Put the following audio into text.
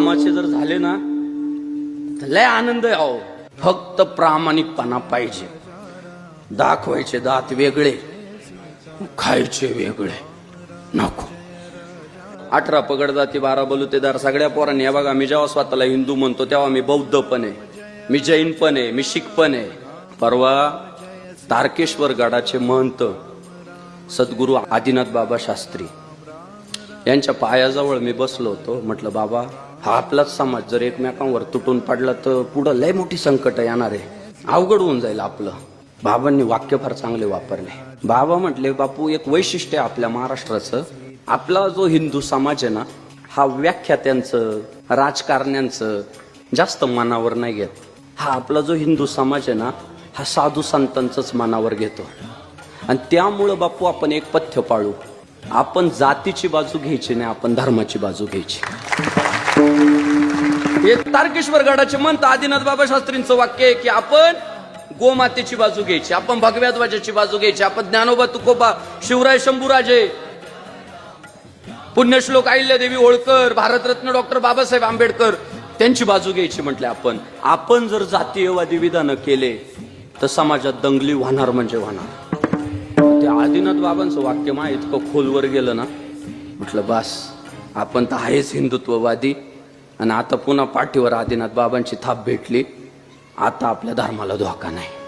कामाचे जर झाले ना तर लय आनंद आहे अहो. फक्त प्रामाणिकपणा पाहिजे. दाखवायचे दात वेगळे खायचे वेगळे. नको. अठरा पगड जाती बारा बलुतेदार सगळ्या पोरांनी हे बघा मी जेव्हा स्वतःला हिंदू म्हणतो तेव्हा मी बौद्ध पण आहे मी जैन पण आहे मी शीख पण आहे परवा तारकेश्वर गडाचे महंत सद्गुरू आदिनाथ बाबा शास्त्री यांच्या पायाजवळ मी बसलो होतो. म्हटलं बाबा हा आपलाच समाज जर एकमेकांवर तुटून पडला तर पुढं लय मोठी संकट येणार आहे. अवघड होऊन जाईल आपलं. बाबांनी वाक्य फार चांगले वापरले. बाबा म्हटले बापू एक वैशिष्ट्य आहे आपल्या महाराष्ट्राचं. आपला जो हिंदू समाज आहे ना हा व्याख्यात्यांचं राजकारण्यांचं जास्त मनावर नाही घेत. हा आपला जो हिंदू समाज आहे ना हा साधू संतांचंच मनावर घेतो. आणि त्यामुळं बापू आपण एक पथ्य पाळू. आपण जातीची बाजू घ्यायची नाही आपण धर्माची बाजू घ्यायची. हे तारकेश्वर गडाचे म्हणत आदिनाथ बाबा शास्त्रींचं वाक्य आहे की आपण गोमातेची बाजू घ्यायची आपण भगव्या ध्वजाची बाजू घ्यायची आपण ज्ञानोबा तुकोबा शिवराय शंभूराजे पुण्यश्लोक अहिल्यादेवी होळकर भारतरत्न डॉक्टर बाबासाहेब आंबेडकर त्यांची बाजू घ्यायची म्हटले आपण. आपण जर जातीयवादी विधानं केले तर समाजात दंगली वाहणार म्हणजे वाहणार. ते आदिनाथ बाबांचं वाक्य मा इतकं खोलवर गेलं ना म्हटलं बस आपण तर आहेच हिंदुत्ववादी. आणि आता पुन्हा पाठीवर आदिनाथ बाबांची थाप भेटली. आता आपल्या धर्माला धोका नाही.